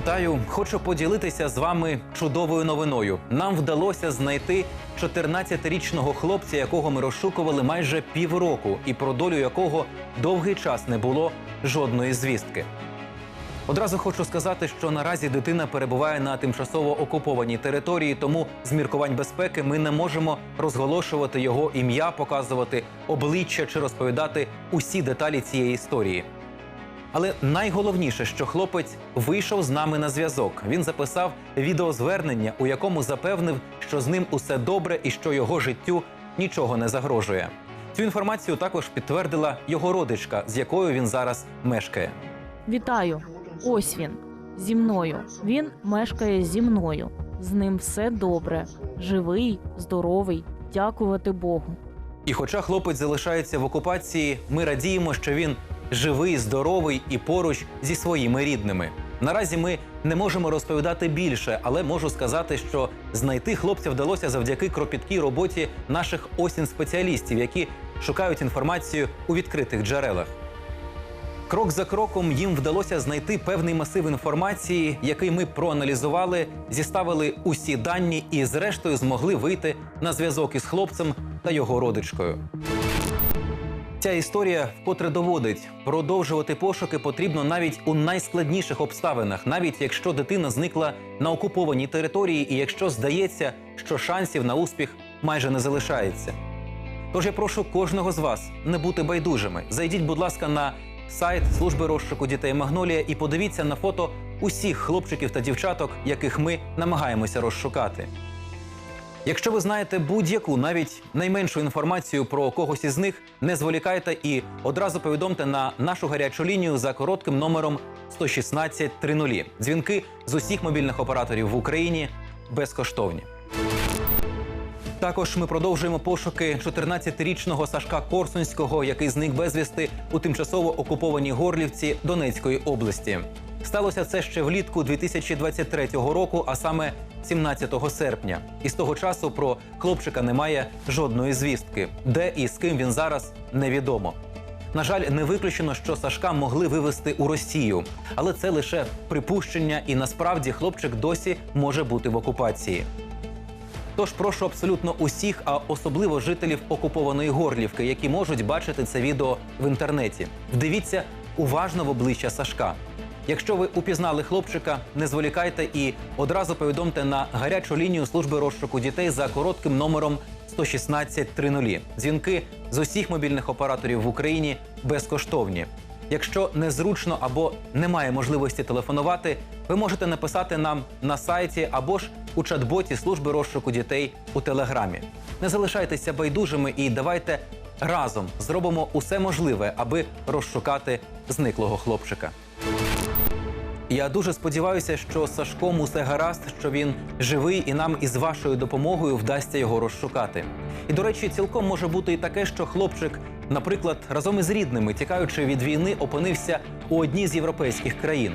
Вітаю! Хочу поділитися з вами чудовою новиною. Нам вдалося знайти 14-річного хлопця, якого ми розшукували майже півроку, і про долю якого довгий час не було жодної звістки. Одразу хочу сказати, що наразі дитина перебуває на тимчасово окупованій території, тому з міркувань безпеки ми не можемо розголошувати його ім'я, показувати обличчя чи розповідати усі деталі цієї історії. Але найголовніше, що хлопець вийшов з нами на зв'язок. Він записав відеозвернення, у якому запевнив, що з ним усе добре і що його життю нічого не загрожує. Цю інформацію також підтвердила його родичка, з якою він зараз мешкає. Вітаю! Ось він зі мною. Він мешкає зі мною. З ним все добре. Живий, здоровий. Дякувати Богу. І хоча хлопець залишається в окупації, ми радіємо, що він живий, здоровий і поруч зі своїми рідними. Наразі ми не можемо розповідати більше, але можу сказати, що знайти хлопця вдалося завдяки кропіткій роботі наших осінь спеціалістів, які шукають інформацію у відкритих джерелах. Крок за кроком їм вдалося знайти певний масив інформації, який ми проаналізували, зіставили усі дані і, зрештою, змогли вийти на зв'язок із хлопцем та його родичкою. Ця історія вкотре доводить, продовжувати пошуки потрібно навіть у найскладніших обставинах, навіть якщо дитина зникла на окупованій території, і якщо здається, що шансів на успіх майже не залишається. Тож я прошу кожного з вас не бути байдужими. Зайдіть, будь ласка, на сайт служби розшуку дітей Магнолія і подивіться на фото усіх хлопчиків та дівчаток, яких ми намагаємося розшукати. Якщо ви знаєте будь-яку, навіть найменшу інформацію про когось із них, не зволікайте і одразу повідомте на нашу гарячу лінію за коротким номером 116 30. Дзвінки з усіх мобільних операторів в Україні безкоштовні. Також ми продовжуємо пошуки 14-річного Сашка Корсунського, який зник безвісти у тимчасово окупованій Горлівці Донецької області. Сталося це ще влітку 2023 року, а саме 17 серпня. І з того часу про хлопчика немає жодної звістки, де і з ким він зараз невідомо. На жаль, не виключено, що Сашка могли вивезти у Росію, але це лише припущення, і насправді хлопчик досі може бути в окупації. Тож прошу абсолютно усіх, а особливо жителів окупованої Горлівки, які можуть бачити це відео в інтернеті. Вдивіться уважно в обличчя Сашка. Якщо ви упізнали хлопчика, не зволікайте і одразу повідомте на гарячу лінію служби розшуку дітей за коротким номером 116 30. Дзвінки з усіх мобільних операторів в Україні безкоштовні. Якщо незручно або немає можливості телефонувати, ви можете написати нам на сайті або ж у чат-боті служби розшуку дітей у телеграмі. Не залишайтеся байдужими і давайте разом зробимо усе можливе, аби розшукати зниклого хлопчика. Я дуже сподіваюся, що з Сашком усе гаразд, що він живий, і нам із вашою допомогою вдасться його розшукати. І до речі, цілком може бути і таке, що хлопчик, наприклад, разом із рідними, тікаючи від війни, опинився у одній з європейських країн.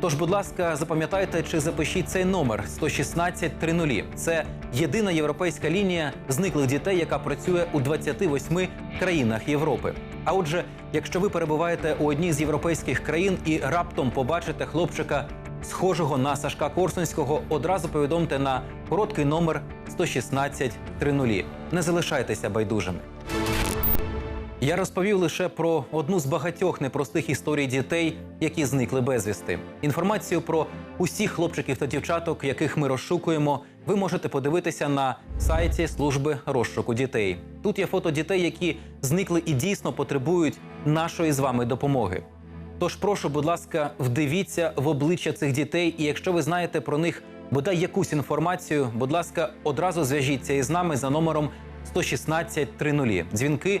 Тож, будь ласка, запам'ятайте чи запишіть цей номер 116 30. Це єдина європейська лінія зниклих дітей, яка працює у 28 країнах Європи. А отже, якщо ви перебуваєте у одній з європейських країн і раптом побачите хлопчика, схожого на Сашка Корсунського, одразу повідомте на короткий номер 116 30. Не залишайтеся байдужими. Я розповів лише про одну з багатьох непростих історій дітей, які зникли безвісти. Інформацію про усіх хлопчиків та дівчаток, яких ми розшукуємо, ви можете подивитися на сайті служби розшуку дітей. Тут є фото дітей, які зникли і дійсно потребують нашої з вами допомоги. Тож прошу, будь ласка, вдивіться в обличчя цих дітей, і якщо ви знаєте про них бодай якусь інформацію, будь ласка, одразу зв'яжіться із нами за номером 116 30. Дзвінки